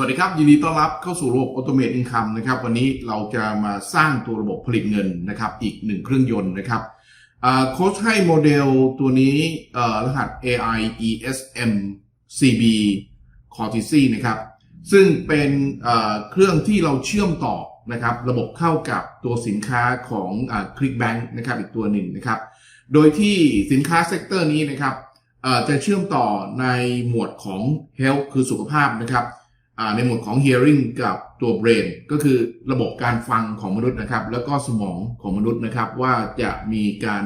สวัสดีครับ ยินดีต้อนรับเข้าสู่ระบบ Automate Income นะครับ วันนี้เราจะมาสร้างตัวระบบผลิตเงินนะครับ อีกหนึ่งเครื่องยนต์นะครับโค้ชให้โมเดลตัวนี้รหัส AI ESM CB c o r t i s นะครับ ซึ่งเป็นเครื่องที่เราเชื่อมต่อนะครับ ระบบเข้ากับตัวสินค้าของอ ClickBank นะครับ อีกตัวหนึ่งนะครับ โดยที่สินค้าเซกเตอร์นี้นะครับจะเชื่อมต่อในหมวดของ Health คือสุขภาพนะครับ ในหมวดของ hearing กับตัว brain ก็คือระบบการฟังของมนุษย์นะครับ แล้วก็สมองของมนุษย์นะครับ ว่าจะมีการ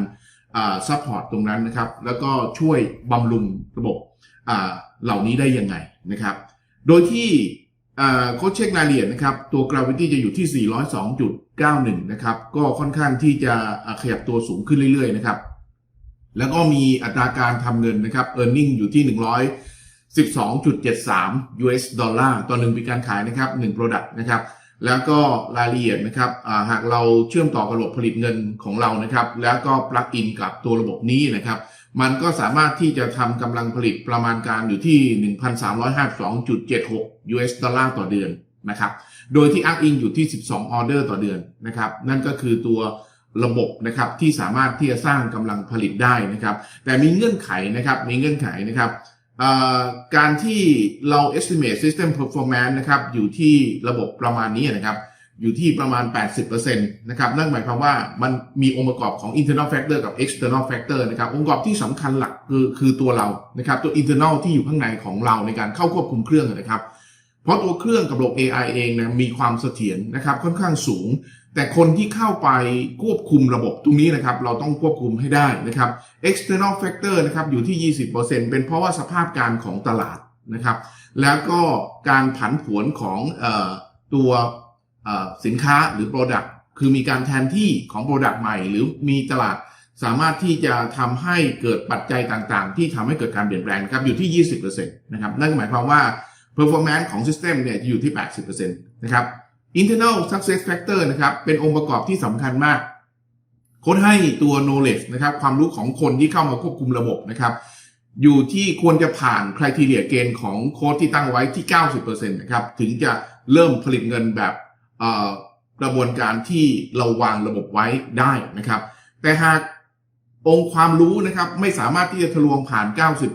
อ่า support ตรงนั้นนะครับ แล้วก็ช่วยบำรุงระบบเหล่านี้ได้ยังไงนะครับ โดยที่อ่าโค้ชเช็ครายละเอียดนะครับ ตัว gravity จะอยู่ที่ 402.91 นะครับ ก็ค่อนข้างที่จะขยับตัวสูงขึ้นเรื่อยๆนะครับ แล้วก็มีอัตราการทำเงินนะครับ earning อยู่ที่ 100 12.73 US ดอลลาร์ต่อหนึ่งปีการขายนะครับ1 Product นะครับ แล้วก็รายละเอียดนะครับหากเราเชื่อมต่อกับระบบผลิตเงินของเรานะครับ แล้วก็ปลักอินกับตัวระบบนี้นะครับ มันก็สามารถที่จะทำกำลังผลิตประมาณการอยู่ที่ 1,352.76 US ดอลลาร์ต่อเดือนนะครับ โดยที่อ้างอิงอยู่ที่ 12 ออเดอร์ต่อเดือนนะครับ นั่นก็คือตัวระบบนะครับที่สามารถที่จะสร้างกำลังผลิตได้นะครับ แต่มีเงื่อนไขนะครับ มีเงื่อนไขนะครับ การที่เรา estimate system performance นะครับอยู่ที่ระบบประมาณนี้นะครับ อยู่ที่ประมาณ 80%นะครับนั่นหมายความว่ามันมีองค์ประกอบของ internal factor กับ external factor นะครับองค์ประกอบที่สำคัญหลักคือคือตัวเรานะครับตัว internal ที่อยู่ข้างในของเราในการเข้าควบคุมเครื่องนะครับ เพราะตัวเครื่องกับระบบ AI เองนะมีความเสถียรนะครับค่อนข้างสูง แต่คนที่เข้าไปควบคุมระบบตรงนี้นะครับ เราต้องควบคุมให้ได้นะครับ external factor นะครับอยู่ที่ 20%เป็นเพราะว่าสภาพการของตลาดนะครับ แล้วก็การผันผวนของออตัวสินค้าหรือ Product คือมีการแทนที่ของ Product ใหม่ หรือมีตลาดสามารถที่จะทำให้เกิดปัจจัยต่างๆ ที่ทำให้เกิดการเปลี่ยนแปลงครับอยู่ที่ 20%นะครับนั่นหมายความว่า performance ของ system เนี่ยจะอยู่ที่ 80%นะครับ internal success factor นะครับเป็นองค์ประกอบที่สำคัญมากโค้ดให้ตัว knowledge นะครับความรู้ของคนที่เข้ามาควบคุมระบบนะครับอยู่ที่ควรจะผ่านคุณทีเรียเกณฑ์ของโค้ดที่ตั้งไว้ที่ 90%นะครับถึงจะเริ่มผลิตเงินแบบกระบวนการที่เราวางระบบไว้ได้นะครับ แต่หากองค์ความรู้นะครับไม่สามารถที่จะทะลวงผ่าน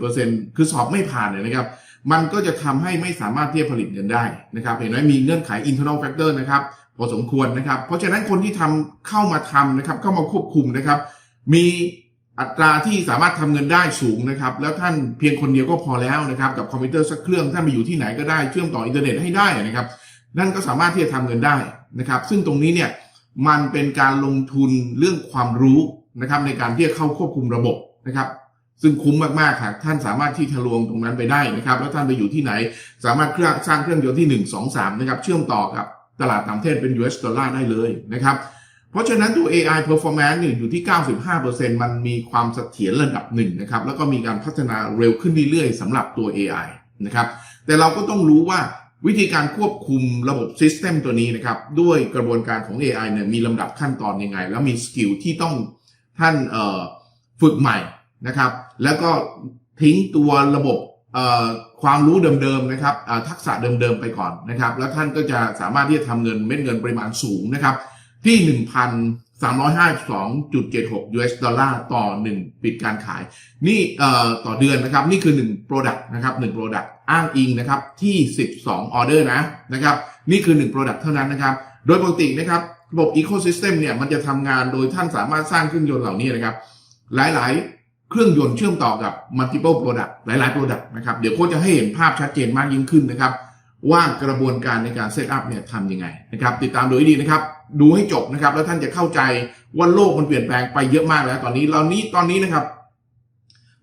90%คือสอบไม่ผ่านเนี่ยนะครับ มันก็จะทำให้ไม่สามารถที่จะผลิตเงินได้นะครับ เห็นไหมมีเงื่อนไข internal factor นะครับพอสมควรนะครับ เพราะฉะนั้นคนที่ทำเข้ามาทำนะครับ เข้ามาควบคุมนะครับ มีอัตราที่สามารถทำเงินได้สูงนะครับ แล้วท่านเพียงคนเดียวก็พอแล้วนะครับ กับคอมพิวเตอร์สักเครื่องท่านไปอยู่ที่ไหนก็ได้เชื่อมต่ออินเทอร์เน็ตให้ได้นะครับ นั่นก็สามารถที่จะทำเงินได้นะครับ ซึ่งตรงนี้เนี่ยมันเป็นการลงทุนเรื่องความรู้นะครับ ในการที่จะเข้าควบคุมระบบนะครับ ซึ่งคุ้มมากๆค่ะท่านสามารถที่ทะลวงตรงนั้นไปได้นะครับ แล้วท่านไปอยู่ที่ไหน สามารถเครื่องสร้างเครื่องยนต์ที่ 1 2 3 นะครับ เชื่อมต่อกับตลาดต่างประเทศเป็น US ดอลลาร์ได้เลยนะครับ เพราะฉะนั้นตัว AI performance เนี่ยอยู่ที่ 95%มันมีความเสถียรระดับหนึ่งนะครับ แล้วก็มีการพัฒนาเร็วขึ้นเรื่อยๆสำหรับตัว AI นะครับ แต่เราก็ต้องรู้ว่าวิธีการควบคุมระบบ System ตัวนี้นะครับ ด้วยกระบวนการของ AI เนี่ยมีลำดับขั้นตอนยังไง แล้วมีสกิลที่ต้องท่านฝึกใหม่นะครับ แล้วก็ทิ้งตัวระบบความรู้เดิมๆนะครับทักษะเดิมๆไปก่อนนะครับ แล้วท่านก็จะสามารถที่จะทำเงินเม็ดเงินปริมาณสูงนะครับ ที่ 1,352.76 US ดอลลาร์ต่อ 1 ปิดการขาย นี่ต่อเดือนนะครับ นี่คือ 1 Product นะครับ1 Product อ้างอิงนะครับที่ 12 ออเดอร์นะนะครับ นี่คือ 1 Product เท่านั้นนะครับ โดยปกตินะครับ ระบบ Ecosystem เนี่ยมันจะทำงานโดยท่านสามารถสร้างเครื่องยนต์เหล่านี้นะครับ หลายๆ เครื่องยนต์เชื่อมต่อกับ multiple product หลาย ๆ product นะครับ เดี๋ยวโค้ชจะให้เห็นภาพชัดเจนมากยิ่งขึ้นนะครับ ว่ากระบวนการในการเซตอัพเนี่ยทำยังไงนะครับ ติดตามโดยดีนะครับ ดูให้จบนะครับ แล้วท่านจะเข้าใจว่าโลกมันเปลี่ยนแปลงไปเยอะมากแล้วตอนนี้เรานี้ตอนนี้นะครับ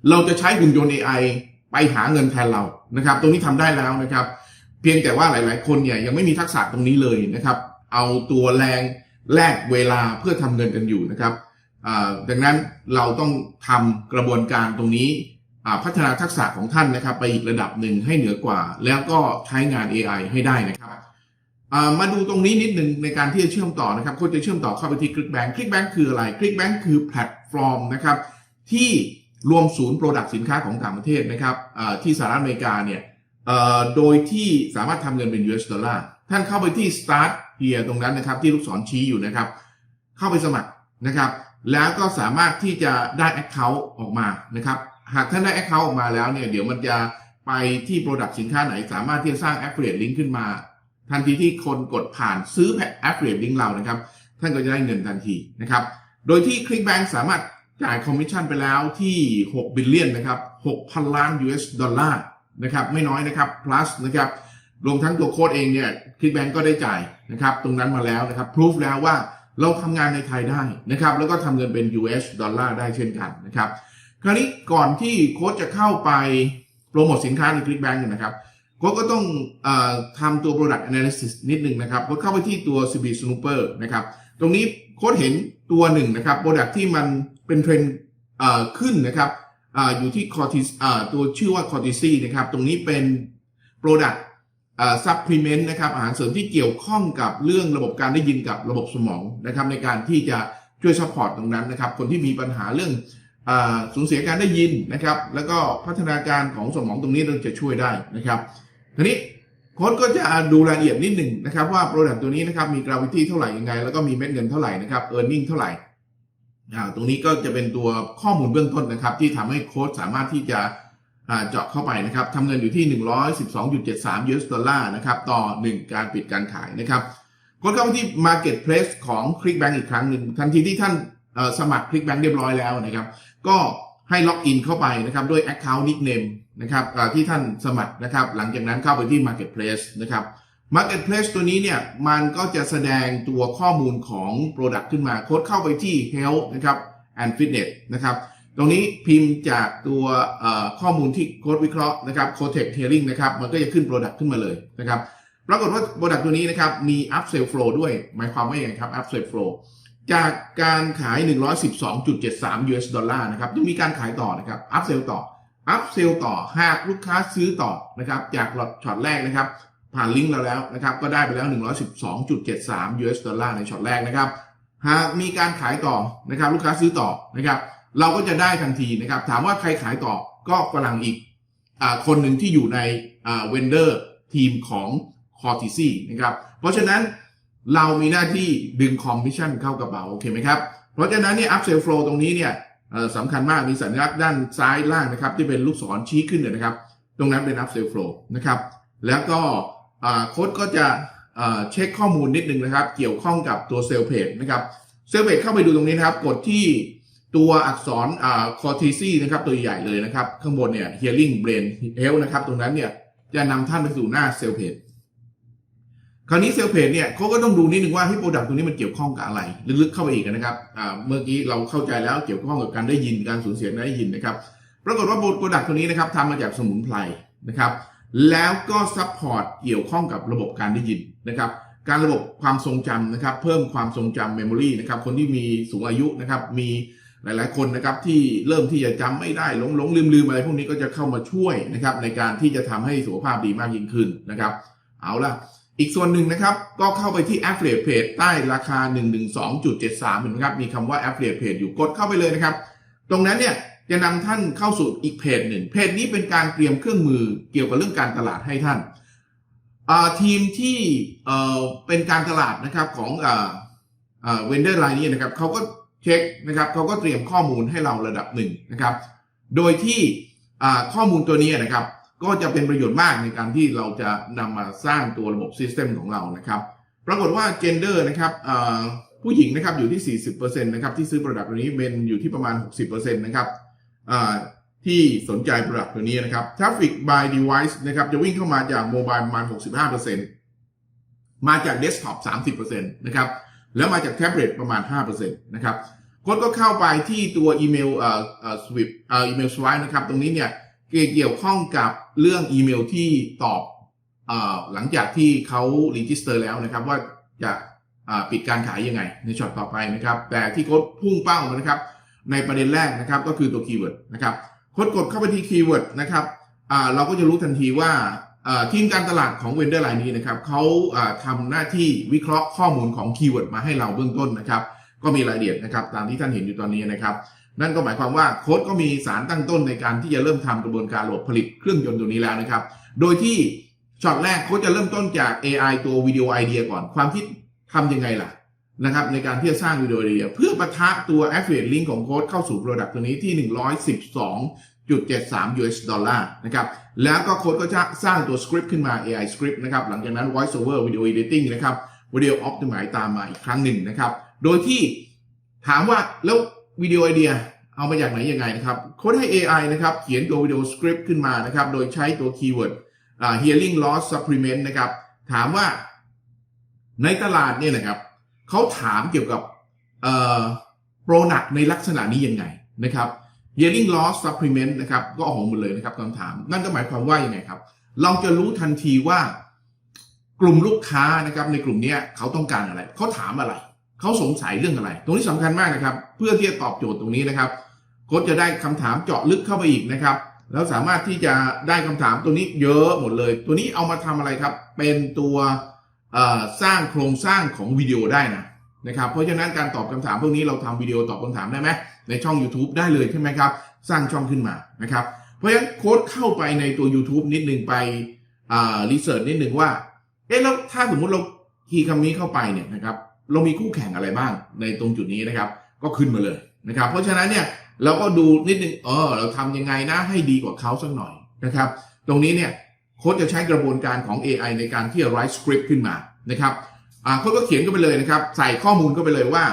เราจะใช้หุ่นยนต์ AI ไปหาเงินแทนเรานะครับ ตรงนี้ทำได้แล้วนะครับ เพียงแต่ว่าหลาย ๆ คนเนี่ยยังไม่มีทักษะตรงนี้เลยนะครับ เอาตัวแรงแลกเวลาเพื่อทำเงินกันอยู่นะครับ ดังนั้นเราต้องทำกระบวนการตรงนี้พัฒนาทักษะของท่านนะครับ ไปอีกระดับหนึ่งให้เหนือกว่า แล้วก็ใช้งาน AI ให้ได้นะครับมาดูตรงนี้นิดหนึ่งในการที่จะเชื่อมต่อนะครับค้ชจะเชื่อมต่อเข้าไปที่ ClickBank ClickBank คืออะไร ClickBank คือแพลตฟอร์มนะครับที่รวมศูนย์โปรดักต์สินค้าของต่างประเทศนะครับที่สหรัฐอเมริกาเนี่ยโดยที่สามารถทำเงินเป็น US ดอลลาร์ท่านเข้าไปที่ start here ตรงนั้นนะครับที่ลูกศรชี้อยู่นะครับ เข้าไปสมัครนะครับ แล้วก็สามารถที่จะได้ Account ออกมานะครับ หากท่านได้ Account ออกมาแล้วเนี่ยเดี๋ยวมันจะไปที่ Product สินค้าไหน สามารถที่จะสร้าง Affiliate Link ขึ้นมา ทันทีที่คนกดผ่านซื้อแพ Affiliate Link เรานะครับ ท่านก็จะได้เงินทันทีนะครับ โดยที่ ClickBank สามารถจ่ายคอมมิชชั่นไปแล้วที่ 6 บิลเลียนนะครับ 6,000 ล้าน US ดอลลาร์นะครับไม่น้อยนะครับ plus นะครับรวมทั้งตัวโค้ดเองเนี่ย ClickBank ก็ได้จ่ายนะครับ ตรงนั้นมาแล้วนะครับพิสูจแล้วว่า เราทำงานในไทยได้นะครับ แล้วก็ทำเงินเป็น US ดอลลาร์ได้เช่นกันนะครับ คราวนี้ก่อนที่โค้ดจะเข้าไปโปรโมทสินค้าใน ClickBank เนี่ยนะครับโค้ดก็ต้องอทำตัว product analysis นิดนึงนะครับโค้ดเข้าไปที่ตัว CB Snooper นะครับ ตรงนี้โค้ดเห็นตัวหนึ่งนะครับ product ที่มันเป็นเทรนด์ขึ้นนะครับออยู่ที่ Cortis เอ่อตัวชื่อว่า Cortisi นะครับ ตรงนี้เป็น product เอ่อ supplement นะครับอาหารเสริมที่เกี่ยวข้องกับเรื่องระบบการได้ยินกับระบบสมองนะครับในการที่จะช่วย support ตตรงนั้นนะครับ คนที่มีปัญหาเรื่องอสูญเสียการได้ยินนะครับ แล้วก็พัฒนาการของสมองตรงนี้เราจะช่วยได้นะครับทีนี้โค้ดก็จะดูรายละเอียดนิดหนึ่งนะครับว่าโปรดักต์ตัวนี้นะครับมี gravity เท่าไหร่ยังไง แล้วก็มีเม็ดเงินเท่าไหร่นะครับ earning เท่าไหร่ตรงนี้ก็จะเป็นตัวข้อมูลเบื้องต้นนะครับ ที่ทำให้โค้ดสามารถที่จะ เจาะเข้าไปนะครับทำเงินอยู่ที่ 112.73 US ดอลลาร์นะครับต่อ 1 การปิดการขายนะครับโค้ดเข้าไปที่ marketplace ของ ClickBank อีกครั้งหนึ่งทันทีที่ท่านสมัคร ClickBank เรียบร้อยแล้วนะครับ ก็ให้ล็อกอินเข้าไปนะครับด้วย Account Nickname นะครับที่ท่านสมัครนะครับ หลังจากนั้นเข้าไปที่ Marketplace นะครับ Marketplace ตัวนี้เนี่ยมันก็จะแสดงตัวข้อมูลของ Product ขึ้นมาโค้ดเข้าไปที่ Health นะครับ and Fitness นะครับ ตรงนี้พิมพ์จากตัวข้อมูลที่โค้ดวิเคราะห์นะครับ Cotech Hearing นะครับมันก็จะขึ้น Product ขึ้นมาเลยนะครับปรากฏว่า Product ตัวนี้นะครับมี Upsell Flow ด้วย หมายความว่าอย่างไรครับ Upsell Flow จากการขาย 112.73 US ดอลลาร์นะครับยังมีการขายต่อนะครับอัพเซลต่ออัพเซลต่อหากลูกค้าซื้อต่อนะครับจากช็อตแรกนะครับ ผ่านลิงก์เราแล้วนะครับก็ได้ไปแล้ว 112.73 US ดอลลาร์ในช็อตแรกนะครับหากมีการขายต่อนะครับลูกค้าซื้อต่อนะครับ เราก็จะได้ทันทีนะครับ ถามว่าใครขายต่อก็ฝรั่งอีกอคนหนึ่งที่อยู่ในเวนเดอร์ทีมของคอร์ติซี่นะครับ เพราะฉะนั้นเรามีหน้าที่ดึงคอมมิชชั่นเข้ากระเป๋าโอเคไหมครับ เพราะฉะนั้นเนี่ย up sell flow ตรงนี้เนี่ยสำคัญมากมีสัญลักษณ์ด้านซ้ายล่างนะครับ ที่เป็นลูกศรชี้ขึ้นเนี่ยนะครับ ตรงนั้นเป็น up sell flow นะครับ แล้วก็โค้ดก็จะเช็คข้อมูลนิดนึงนะครับ เกี่ยวข้องกับตัวเซลล์เพจนะครับเซลล์เพจเข้าไปดูตรงนี้นะครับ กดที่ ตัวอักษรอ่า cortesi นะครับตัวใหญ่เลยนะครับ ข้างบนเนี่ย hearing brain health นะครับ ตรงนั้นเนี่ยจะนำท่านไปสู่หน้าเซลล์เพจคราวนี้เซลล์เพจเนี่ยเขาก็ต้องดูนิดนึงว่าที่โปรดักต์ตรงนี้มันเกี่ยวข้องกับอะไร ลึกๆเข้าไปอีกนะครับอ่าเมื่อกี้เราเข้าใจแล้วเกี่ยวข้องกับการได้ยินการสูญเสียการได้ยินนะครับปรากฏว่าโปรดักต์ตัวนี้นะครับทำมาจากสมุนไพรนะครับ แล้วก็ซัพพอร์ตเกี่ยวข้องกับระบบการได้ยินนะครับการระบบความทรงจำนะครับ เพิ่มความทรงจำเมมโมรีนะครับคนที่มีสูงอายุนะครับมี หลาย ๆ คนนะครับที่เริ่มที่จะจำไม่ได้หลงหลงลืมลืมอะไรพวกนี้ก็จะเข้ามาช่วยนะครับในการที่จะทำให้สุขภาพดีมากยิ่งขึ้นนะครับ เอาละอีกส่วนหนึ่งนะครับก็เข้าไปที่ Affiliate Page ใต้ราคา 112.73 เห็นไหมครับ มีคำว่า Affiliate Page อยู่กดเข้าไปเลยนะครับ ตรงนั้นเนี่ยจะนำท่านเข้าสู่อีกเพจหนึ่ง เพจนี้เป็นการเตรียมเครื่องมือเกี่ยวกับเรื่องการตลาดให้ท่านทีมที่เป็นการตลาดนะครับของเวนเดอร์รายนี้นะครับเขาก็ เช็คนะครับเขาก็เตรียมข้อมูลให้เราระดับหนึ่งนะครับ โดยที่ข้อมูลตัวนี้นะครับ ก็จะเป็นประโยชน์มากในการที่เราจะนำมาสร้างตัวระบบซิสเต็มของเรานะครับ ปรากฏว่าเจนเดอร์นะครับผู้หญิงนะครับอยู่ที่ 40%นะครับที่ซื้อ Product ตัวนี้เมนอยู่ที่ประมาณ 60%นะครับที่สนใจ Product ตัวนี้นะครับ Traffic by Device นะครับจะวิ่งเข้ามาจากโมบายประมาณ 65%มาจากเดสก์ท็อป30%นะครับ แล้วมาจากแท็บเล็ตประมาณ 5%นะครับคนก็เข้าไปที่ตัวอีเมลเอ่อเอ่อสวิปเอ่ออีเมลสวายนะครับ ตรงนี้เนี่ยเกี่ยวข้องกับเรื่องอีเมลที่ตอบเออหลังจากที่เขารีจิสเตอร์แล้วนะครับ ว่าจะอ่าปิดการขายยังไงในช็อตต่อไปนะครับ แต่ที่โค้ดพุ่งเป้านะครับ ในประเด็นแรกนะครับก็คือตัวคีย์เวิร์ดนะครับโค้ดกดเข้าไปที่คีย์เวิร์ดนะครับอ่าเราก็จะรู้ทันทีว่า ทีมการตลาดของเวนเดอร์รายนี้นะครับเขาทำหน้าที่วิเคราะห์ข้อมูลของคีย์เวิร์ดมาให้เราเบื้องต้นนะครับ ก็มีรายละเอียดนะครับตามที่ท่านเห็นอยู่ตอนนี้นะครับ นั่นก็หมายความว่าโค้ดก็มีสารตั้งต้นในการที่จะเริ่มทำกระบวนการระบบผลิตเครื่องยนต์ตัวนี้แล้วนะครับ โดยที่ช็อตแรกโค้ชจะเริ่มต้นจาก AI ตัววิดีโอไอเดียก่อนความคิดทำยังไงล่ะนะครับในการที่จะสร้างวิดีโอไอเดียเพื่อประทะตัว affiliate link ของโค้ชเข้าสู่ Product ตัวนี้ที่ 1.73 US ดอลลาร์นะครับแล้วก็โค้ชก็จะสร้างตัวสคริปต์ขึ้นมา AI script นะครับหลังจากนั้น voice over video editing นะครับ video optimize ตามมาอีกครั้งหนึ่งนะครับ โดยที่ถามว่าแล้ววิดีโอไอเดียเอามาจากไหนยังไงนะครับโค้ดให้ AI นะครับเขียนตัววิดีโอสคริปต์ขึ้นมานะครับโดยใช้ตัวคีย์เวิร์ด hearing loss supplement นะครับถามว่าในตลาดเนี่ยนะครับเขาถามเกี่ยวกับโปรดักในลักษณะนี้ยังไงนะครับ hearing loss supplement นะครับก็ออกหมดเลยนะครับคำถาม นั่นก็หมายความว่ายังไงครับ เราจะรู้ทันทีว่ากลุ่มลูกค้านะครับในกลุ่มนี้เขาต้องการอะไร เขาถามอะไร เขาสงสัยเรื่องอะไร ตรงนี้สำคัญมากนะครับ เพื่อที่จะตอบโจทย์ตรงนี้นะครับโค้ชจะได้คำถามเจาะลึกเข้าไปอีกนะครับ แล้วสามารถที่จะได้คำถามตัวนี้เยอะหมดเลย ตัวนี้เอามาทำอะไรครับ เป็นตัวสร้างโครงสร้างของวิดีโอได้นะ นะครับเพราะฉะนั้นการตอบคำถามพวกนี้เราทำวิดีโอตอบคำถามได้ไหมในช่อง YouTube ได้เลยใช่ไหมครับ สร้างช่องขึ้นมานะครับ เพราะฉะนั้นโค้ดเข้าไปในตัว YouTube นิดนึงไปอ่ารีเสิร์ชนิดนึงว่าเอ๊ะแล้วถ้าสมมุติเราคีย์คำนี้เข้าไปเนี่ยนะครับเรามีคู่แข่งอะไรบ้างในตรงจุดนี้นะครับ ก็ขึ้นมาเลยนะครับ เพราะฉะนั้นเนี่ยเราก็ดูนิดนึงเออเราทำยังไงนะให้ดีกว่าเขาสักหน่อยนะครับ ตรงนี้เนี่ยโค้ดจะใช้กระบวนการของ AI ในการที่จะ write script ขึ้นมานะครับ่าโค้ดก็เขียนก็ไปเลยนะครับ ใส่ข้อมูลก็ไปเลยว่า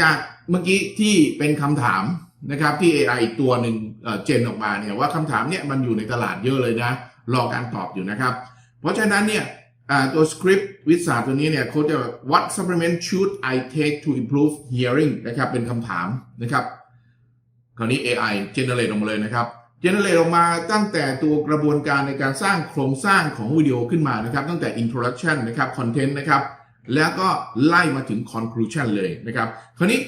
จากเมื่อกี้ที่เป็นคำถามนะครับที่ AI อีกตัวหนึ่งเจนออกมาเนี่ยว่าคำถามเนี่ยมันอยู่ในตลาดเยอะเลยนะ รอการตอบอยู่นะครับ เพราะฉะนั้นเนี่ยตัวสคริปต์วิสาตัวนี้เนี่ยเขาจะ what supplement should I take to improve hearing นะครับเป็นคำถามนะครับคราวนี้ AI generate ออกมาเลยนะครับ generate ออกมาตั้งแต่ตัวกระบวนการในการสร้างโครงสร้างของวิดีโอขึ้นมานะครับ ตั้งแต่ introduction นะครับ content นะครับ แล้วก็ไล่มาถึง conclusion เลยนะครับ คราวนี้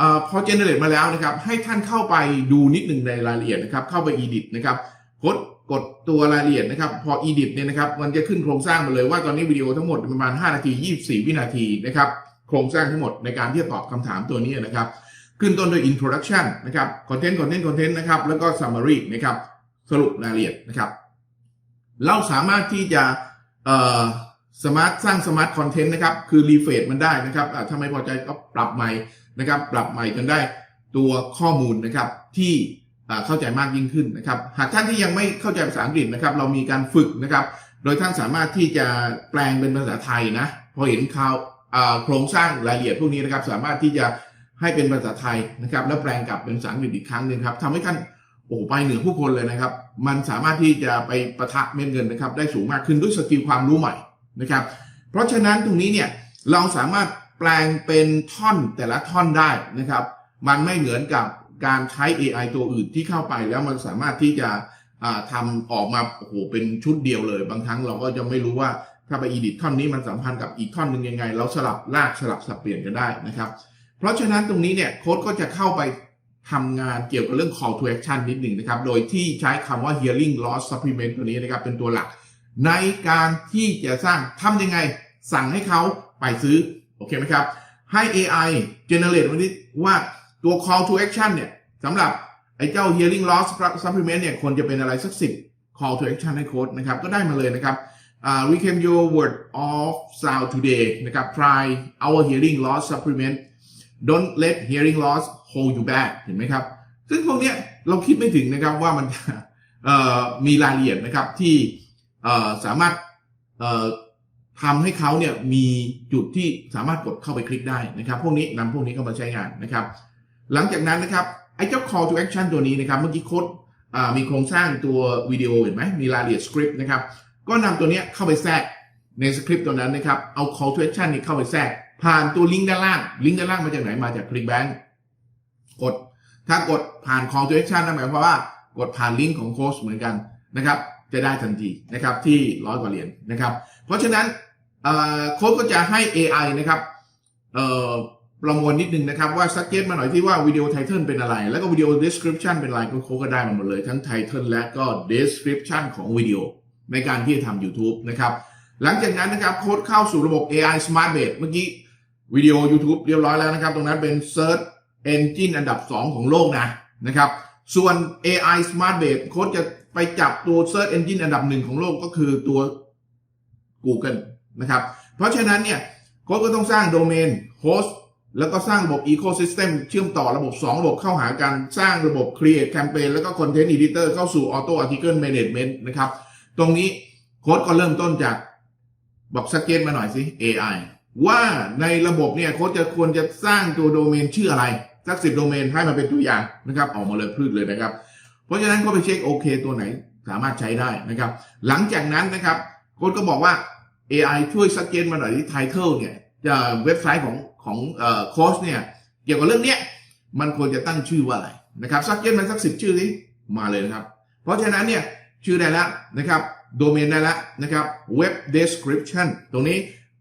อพอ generate มาแล้วนะครับ ให้ท่านเข้าไปดูนิดหนึ่งในรายละเอียดนะครับ เข้าไป edit นะครับกดกดตัวรายละเอียดนะครับ พอ edit เนี่ยนะครับ มันจะขึ้นโครงสร้างมาเลยว่าตอนนี้วิดีโอทั้งหมดประมาณ 5 นาที 24 วินาทีนะครับ โครงสร้างทั้งหมดในการที่จะตอบคำถามตัวนี้นะครับ ขึ้นต้นด้วย introduction นะครับ content content content นะครับ แล้วก็ summary นะครับ สรุปรายละเอียดนะครับ เราสามารถที่จะ สมาร์ทสร้างสมาร์ทคอนเทนต์นะครับคือรีเฟรชมันได้นะครับถ้าไม่พอใจก็ปรับใหม่นะครับ ปรับใหม่จนได้ตัวข้อมูลนะครับที่เข้าใจมากยิ่งขึ้นนะครับ หากท่านที่ยังไม่เข้าใจภาษาอังกฤษนะครับ เรามีการฝึกนะครับ โดยท่านสามารถที่จะแปลงเป็นภาษาไทยนะพอเห็นข่าวโครงสร้างรายละเอียดพวกนี้นะครับ สามารถที่จะให้เป็นภาษาไทยนะครับ แล้วแปลงกลับเป็นภาษาอังกฤษอีกครั้งหนึ่งครับทำให้ท่านโอ้ไปเหนือผู้คนเลยนะครับ มันสามารถที่จะไปประทะเม็ดเงินนะครับ ได้สูงมากขึ้นด้วยสกิลความรู้ใหม่ นะครับ เพราะฉะนั้นตรงนี้เนี่ยเราสามารถแปลงเป็นท่อนแต่ละท่อนได้นะครับ มันไม่เหมือนกับการใช้ AI ตัวอื่นที่เข้าไปแล้วมันสามารถที่จะทำออกมาโอ้โหเป็นชุดเดียวเลย บางครั้งเราก็จะไม่รู้ว่าถ้าไปอีดิทท่อนนี้มันสัมพันธ์กับอีกท่อนหนึ่งยังไง เราสลับลากสลับสับเปลี่ยนกันได้นะครับ เพราะฉะนั้นตรงนี้เนี่ยโค้ดก็จะเข้าไปทำงานเกี่ยวกับเรื่อง call to action นิดหนึ่งนะครับ โดยที่ใช้คำว่า hearing loss supplement ตัวนี้นะครับเป็นตัวหลัก ในการที่จะสร้างทำยังไง สั่งให้เขาไปซื้อ โอเคไหมครับ ให้ AI generate วันนี้ว่าตัว call to action เนี่ยสำหรับไอ้เจ้า hearing loss supplement เนี่ยควรจะเป็นอะไรสักสิบ call to action ให้โค้ดนะครับ ก็ได้มาเลยนะครับอ่า reclaim your word of sound today นะครับ try our hearing loss supplement don't let hearing loss hold you back เห็นไหมครับ ซึ่งพวกเนี้ยเราคิดไม่ถึงนะครับว่ามันมีรายละเอียดนะครับที่ สามารถทำให้เขาเนี่ยมีจุดที่สามารถกดเข้าไปคลิกได้นะครับ พวกนี้นำพวกนี้เข้ามาใช้งานนะครับ หลังจากนั้นนะครับไอ้เจ้า call to action ตัวนี้นะครับ เมื่อกี้โค้ดมีโครงสร้างตัววิดีโอเห็นไหมมีรายละเอียดสคริปต์นะครับ ก็นำตัวเนี้ยเข้าไปแทรกในสคริปต์ตัวนั้นนะครับ เอา call to action นี้เข้าไปแทรก ผ่านตัวลิงก์ด้านล่าง ลิงก์ด้านล่างมาจากไหนมาจากคลิกแบงกดถ้ากดผ่าน call to action นั่นหมายความว่ากดผ่านลิงก์ของโค้ชเหมือนกันนะครับ จะได้ทันทีนะครับที่ร้อยกว่าเหรียญนะครับ เพราะฉะนั้นโค้ชก็จะให้ AI นะครับประมวลนิดนึงนะครับ ว่าสักเก็ตมาหน่อยที่ว่าวิดีโอไทเทิลเป็นอะไร แล้วก็วิดีโอ description เป็นอะไรก็โค้ชก็ได้มาหมดเลย ทั้งไทเทิลและก็ description ของวิดีโอในการที่จะทำ YouTube นะครับ หลังจากนั้นนะครับโค้ดเข้าสู่ระบบ AI Smart Base เมื่อกี้วิดีโอ YouTube เรียบร้อยแล้วนะครับ ตรงนั้นเป็น Search Engine อันดับ 2 ของโลกนะนะครับ ส่วน AI Smart Base โค้ดจะ ไปจับตัว Search Engine อันดับหนึ่งของโลกก็คือตัว Google นะครับ เพราะฉะนั้นเนี่ยโค้ดก็ต้องสร้างโดเมนโฮสต์แล้วก็สร้างระบบ Ecosystem เชื่อมต่อระบบ 2 ระบบเข้าหากัน สร้างระบบ Create Campaign แล้วก็ Content Editor เข้าสู่ Auto Article Management นะครับ ตรงนี้โค้ดก็เริ่มต้นจากบอกสเก็ตมาหน่อยสิ AI ว่าในระบบเนี่ยโค้ดจะควรจะสร้างตัวโดเมนชื่ออะไร สักสิบโดเมนให้มาเป็นตัวอย่างนะครับ ออกมาเลยพืชเลยนะครับ เพราะฉะนั้นก็ไปเช็คโอเคตัวไหนสามารถใช้ได้นะครับ หลังจากนั้นนะครับโค้ดก็บอกว่า AI ช่วยสักเกตมาหน่อยที่ไทเทลเนี่ยจะเว็บไซต์ของของเอ่อโค้ชเนี่ยเกี่ยวกับเรื่องเนี้ยมันควรจะตั้งชื่อว่าอะไรนะครับสักเกตมันสักสิบชื่อนี้มาเลยนะครับ เพราะฉะนั้นเนี่ยชื่อได้แล้วนะครับโดเมนได้แล้วนะครับเว็บ description ตรงนี้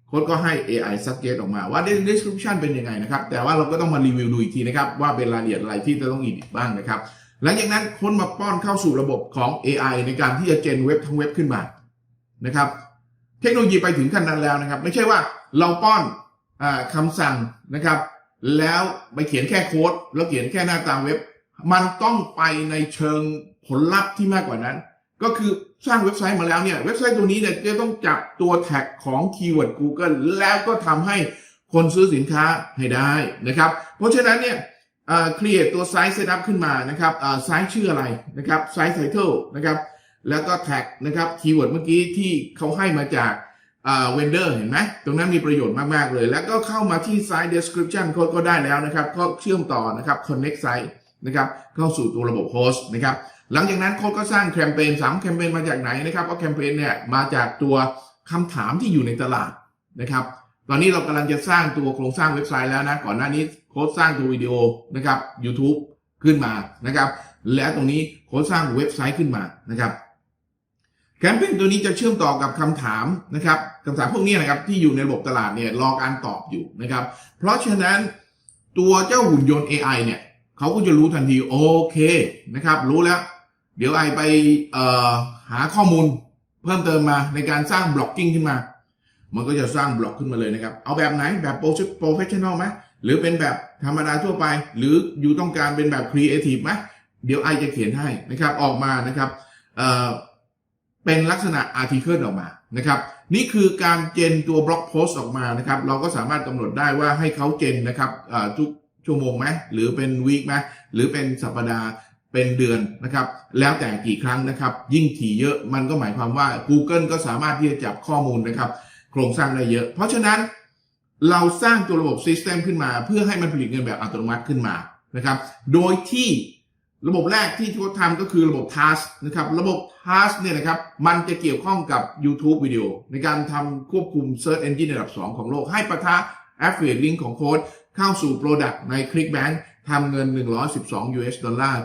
โค้ดก็ให้ AI สักเกตออกมาว่า description เป็นยังไงนะครับ แต่ว่าเราก็ต้องมารีวิวดูอีกทีนะครับ ว่าเป็นรายละเอียดอะไรที่จะต้องอีกบ้างนะครับ หลังจากนั้นคนมาป้อนเข้าสู่ระบบของ AI ในการที่จะเจนเว็บทั้งเว็บขึ้นมานะครับ เทคโนโลยีไปถึงขั้นนั้นแล้วนะครับ ไม่ใช่ว่าเราป้อนอาคำสั่งนะครับ แล้วไปเขียนแค่โค้ดแล้วเขียนแค่หน้าตาเว็บ มันต้องไปในเชิงผลลัพธ์ที่มากกว่านั้น ก็คือสร้างเว็บไซต์มาแล้วเนี่ยเว็บไซต์ตัวนี้เนี่ยจะต้องจับตัวแท็กของคีย์เวิร์ด Google แล้วก็ทำให้คนซื้อสินค้าให้ได้นะครับ เพราะฉะนั้นเนี่ย อ่อ create ตัวไซส์เซตอัพขึ้นมานะครับอ่อไซส์ชื่ออะไรนะครับไซส์ไทเทิลนะครับ แล้วก็แท็กนะครับคีย์เวิร์ดเมื่อกี้ที่เขาให้มาจากเอ่อเวนเดอร์เห็นไหมตรงนั้นมีประโยชน์มาก ๆ เลย แล้วก็เข้ามาที่ไซต์ description ก็ก็ได้แล้วนะครับ ก็เชื่อมต่อนะครับ connect site นะครับ เข้าสู่ตัวระบบโฮสต์นะครับหลังจากนั้นโค้ดก็สร้างแคมเปญสามแคมเปญมาจากไหนนะครับก็แคมเปญเนี่ยมาจากตัวคำถามที่อยู่ในตลาดนะครับ ตอนนี้เรากำลังจะสร้างตัวโครงสร้างเว็บไซต์แล้วนะ ก่อนหน้านี้ โค้ดสร้างตัววิดีโอนะครับ YouTube ขึ้นมานะครับ และตรงนี้โค้ดสร้างเว็บไซต์ขึ้นมานะครับแคมเปญตัวนี้จะเชื่อมต่อกับคำถามนะครับคำถามพวกนี้นะครับที่อยู่ในระบบตลาดเนี่ยรอการตอบอยู่นะครับ เพราะฉะนั้นตัวเจ้าหุ่นยนต์ AI เนี่ยเขาก็จะรู้ทันทีโอเคนะครับ รู้แล้ว เดี๋ยวไอไปออหาข้อมูลเพิ่มเติมมาในการสร้างบล็อกกิ้งขึ้นมา มันก็จะสร้างบล็อกขึ้นมาเลยนะครับ เอาแบบไหนแบบโปรเฟชชั่นอลไหม หรือเป็นแบบธรรมดาทั่วไป หรืออยู่ต้องการเป็นแบบครีเอทีฟไหมเดี๋ยวไอจะเขียนให้นะครับออกมานะครับเอ่อเป็นลักษณะอาร์ติเคิลออกมานะครับ นี่คือการเจนตัวบล็อกโพสต์ออกมานะครับ เราก็สามารถกำหนดได้ว่าให้เขาเจนนะครับอ่อทุกชั่วโมงไหมหรือเป็นวีคไหมหรือเป็นสัปดาห์เป็นเดือนนะครับ แล้วแต่กี่ครั้งนะครับ ยิ่งถี่เยอะมันก็หมายความว่า Google ก็สามารถที่จะจับข้อมูลนะครับ โครงสร้างได้เยอะ เพราะฉะนั้น เราสร้างตัวระบบ System ขึ้นมา เพื่อให้มันผลิตเงินแบบอัตโนมัติขึ้นมานะครับ โดยที่ระบบแรกที่เขาทำก็คือระบบ Task นะครับ ระบบ Task เนี่ยนะครับ มันจะเกี่ยวข้องกับ YouTube วิดีโอในการทำควบคุม Search Engine ระดับ 2 ของโลก ให้ประทะ Affiliate Link ของโค้ดเข้าสู่ Product ใน ClickBank ทำเงิน 112 US ดอลลาร์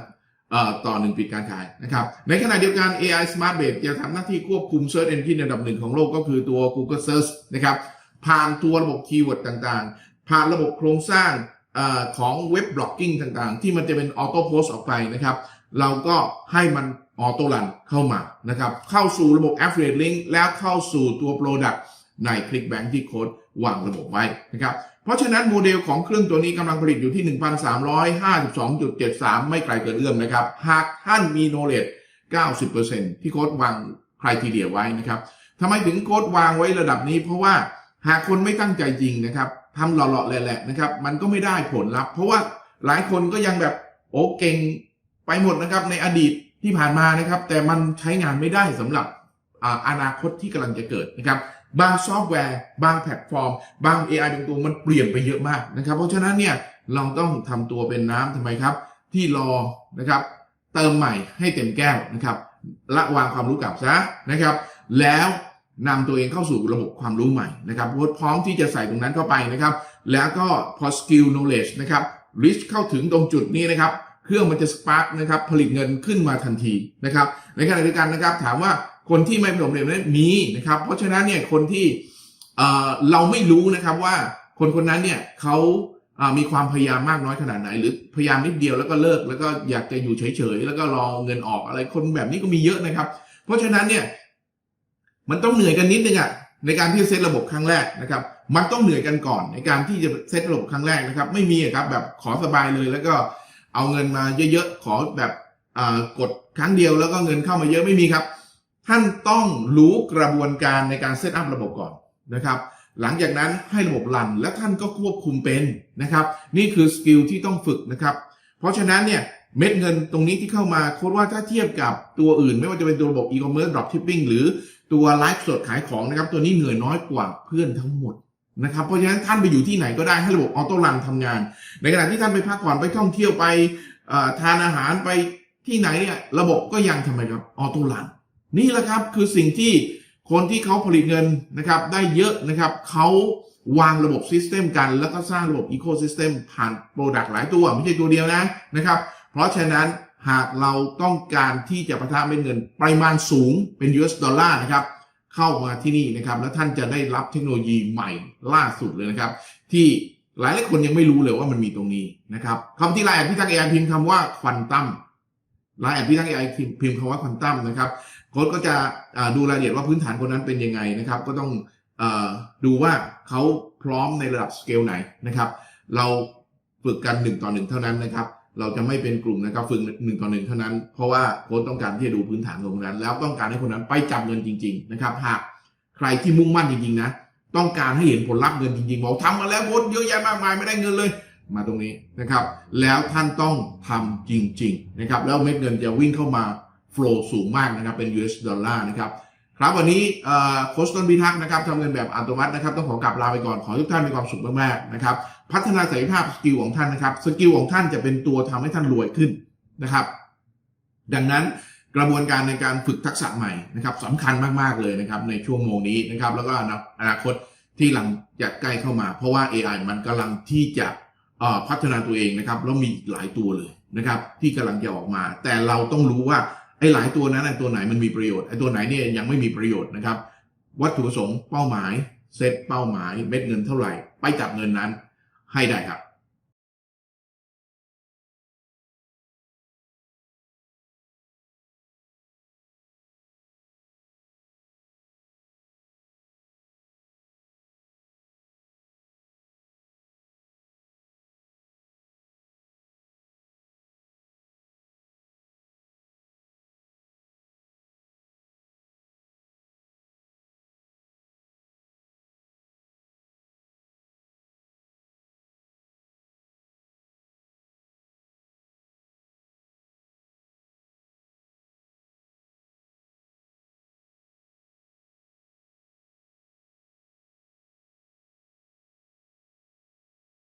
ต่อหนึ่งปีการขายนะครับ ในขณะเดียวกัน AI Smart Base จะทำหน้าที่ควบคุม Search Engine ระดับหนึ่งของโลกก็คือตัว Google Search นะครับ ผ่านตัวระบบคีย์เวิร์ดต่างๆ ผ่านระบบโครงสร้างอของเว็บบล็อกกิ้งต่างๆ ที่มันจะเป็นออโต้โพสออกไปนะครับ เราก็ให้มันออโต้รันเข้ามานะครับ เข้าสู่ระบบ Affiliate Link แล้วเข้าสู่ตัว Product ใน ClickBank ที่โค้ดวางระบบไว้นะครับ เพราะฉะนั้นโมเดลของเครื่องตัวนี้กำลังผลิตอยู่ที่ 1,352.73 ไม่ไกลเกินเอื้อมนะครับ หากท่านมี knowledge 90%ที่โค้ดวางใครทีเดียไว้นะครับทำไมถึงโค้ดวางไว้ระดับนี้เพราะว่า หากคนไม่ตั้งใจจริงนะครับทำหล่อๆแหละๆนะครับ มันก็ไม่ได้ผลลัพธ์เพราะว่าหลายคนก็ยังแบบโอ้เก่งไปหมดนะครับ ในอดีตที่ผ่านมานะครับ แต่มันใช้งานไม่ได้สำหรับออนาคตที่กำลังจะเกิดนะครับบางซอฟต์แวร์ บางแพลตฟอร์ม บาง AI บางตัวมันเปลี่ยนไปเยอะมากนะครับ เพราะฉะนั้นเนี่ยเราต้องทำตัวเป็นน้ำทำไมครับ ที่รอนะครับ เติมใหม่ให้เต็มแก้วนะครับละวางความรู้กลับซะนะครับ แล้ว นำตัวเองเข้าสู่ระบบความรู้ใหม่นะครับพร้อมที่จะใส่ตรงนั้นเข้าไปนะครับ แล้วก็พอ skill knowledge นะครับ reach เข้าถึงตรงจุดนี้นะครับ เครื่องมันจะ spark นะครับผลิตเงินขึ้นมาทันทีนะครับ ในขณะเดียวกันนะครับ ถามว่าคนที่ไม่ประสบความสำเร็จนั้นมีนะครับ เพราะฉะนั้นเนี่ยคนที่เเราไม่รู้นะครับว่าคนคนนั้นเนี่ยเขาอ่ามีความพยายามมากน้อยขนาดไหน หรือพยายามนิดเดียวแล้วก็เลิกแล้วก็อยากจะอยู่เฉยๆแล้วก็รอเงินออกอะไรคนแบบนี้ก็มีเยอะนะครับ เพราะฉะนั้นเนี่ย มันต้องเหนื่อยกันนิดนึงอะในการที่เซตระบบครั้งแรกนะครับ มันต้องเหนื่อยกันก่อนในการที่จะเซตระบบครั้งแรกนะครับ ไม่มีครับแบบขอสบายเลยแล้วก็เอาเงินมาเยอะๆขอแบบกดครั้งเดียวแล้วก็เงินเข้ามาเยอะไม่มีครับ ท่านต้องรู้กระบวนการในการเซตอัพระบบก่อนนะครับ หลังจากนั้นให้ระบบรันและท่านก็ควบคุมเป็นนะครับ นี่คือสกิลที่ต้องฝึกนะครับ เพราะฉะนั้นเนี่ยเม็ดเงินตรงนี้ที่เข้ามาโค้ดว่าถ้าเทียบกับตัวอื่น ไม่ว่าจะเป็นตัวระบบอีคอมเมิร์ซดรอปชิปปิ้งหรือ ตัวไลฟ์สดขายของนะครับ ตัวนี้เหนื่อยน้อยกว่าเพื่อนทั้งหมดนะครับ เพราะฉะนั้นท่านไปอยู่ที่ไหนก็ได้ให้ระบบออโต้รันทำงาน ในขณะที่ท่านไปพักผ่อนไปท่องเที่ยวไปทานอาหารไปที่ไหนเนี่ยระบบก็ยังทำไมครับออโต้รันนี่แหละครับคือสิ่งที่คนที่เขาผลิตเงินนะครับได้เยอะนะครับเขาวางระบบซิสเต็มกัน แล้วก็สร้างระบบอีโคซิสเต็มผ่านโปรดักต์หลายตัว ไม่ใช่ตัวเดียวนะนะครับ เพราะฉะนั้น หากเราต้องการที่จะประทะเม็ดเงินปริมาณสูงเป็น US ดอลลาร์นะครับ เข้ามาที่นี่นะครับ แล้วท่านจะได้รับเทคโนโลยีใหม่ล่าสุดเลยนะครับ ที่หลายหลายคนยังไม่รู้เลยว่ามันมีตรงนี้นะครับคำที่ไลน์แอดพี่ทักเอไอพิมพ์คำว่าควอนตัมไลน์แอดพี่ทักเอไอพิมพ์คำว่าควอนตัมนะครับโค้ดก็จะดูรายละเอียดว่าพื้นฐานคนนั้นเป็นยังไงนะครับ ก็ต้องอดูว่าเขาพร้อมในระดับสเกลไหนนะครับ เราฝึกกันหนึ่งต่อหนึ่งเท่านั้นนะครับ เราจะไม่เป็นกลุ่มนะครับฝึกหนึ่งต่อหนึ่งเท่านั้น เพราะว่าโค้ดต้องการที่จะดูพื้นฐานของคนนั้น แล้วต้องการให้คนนั้นไปจับเงินจริง ๆ นะครับ หากใครที่มุ่งมั่นจริงๆนะ ต้องการให้เห็นผลลัพธ์เงินจริงๆบอกทำมาแล้วโค้ดเยอะแยะมากมายไม่ได้เงินเลย มาตรงนี้นะครับ แล้วท่านต้องทำจริง ๆ นะครับ แล้วเม็ดเงินจะวิ่งเข้ามาโฟล์สูงมากนะครับเป็น US ดอลลาร์นะครับ ครับวันนี้โค้ชต้นพิทักษ์นะครับทำเงินแบบอัตโนมัตินะครับต้องขอกลับลาไปก่อนขอให้ทุกท่านมีความสุขมากๆนะครับพัฒนาศักยภาพสกิลของท่านนะครับ สกิลของท่านจะเป็นตัวทำให้ท่านรวยขึ้นนะครับ ดังนั้นกระบวนการในการฝึกทักษะใหม่นะครับสำคัญมากๆเลยนะครับในช่วงโมงนี้นะครับ แล้วก็อนาคตที่หลังจะใกล้เข้ามา เพราะว่า AI มันกำลังที่จะพัฒนาตัวเองนะครับแล้วมีหลายตัวเลยนะครับ ที่กำลังจะออกมา แต่เราต้องรู้ว่า ไอ้หลายตัวนั้นตัวไหนมันมีประโยชน์ไอ้ตัวไหนเนี่ยยังไม่มีประโยชน์นะครับ วัตถุประสงค์เป้าหมายเซตเป้าหมายเม็ดเงินเท่าไหร่ ไปจับเงินนั้นให้ได้ครับ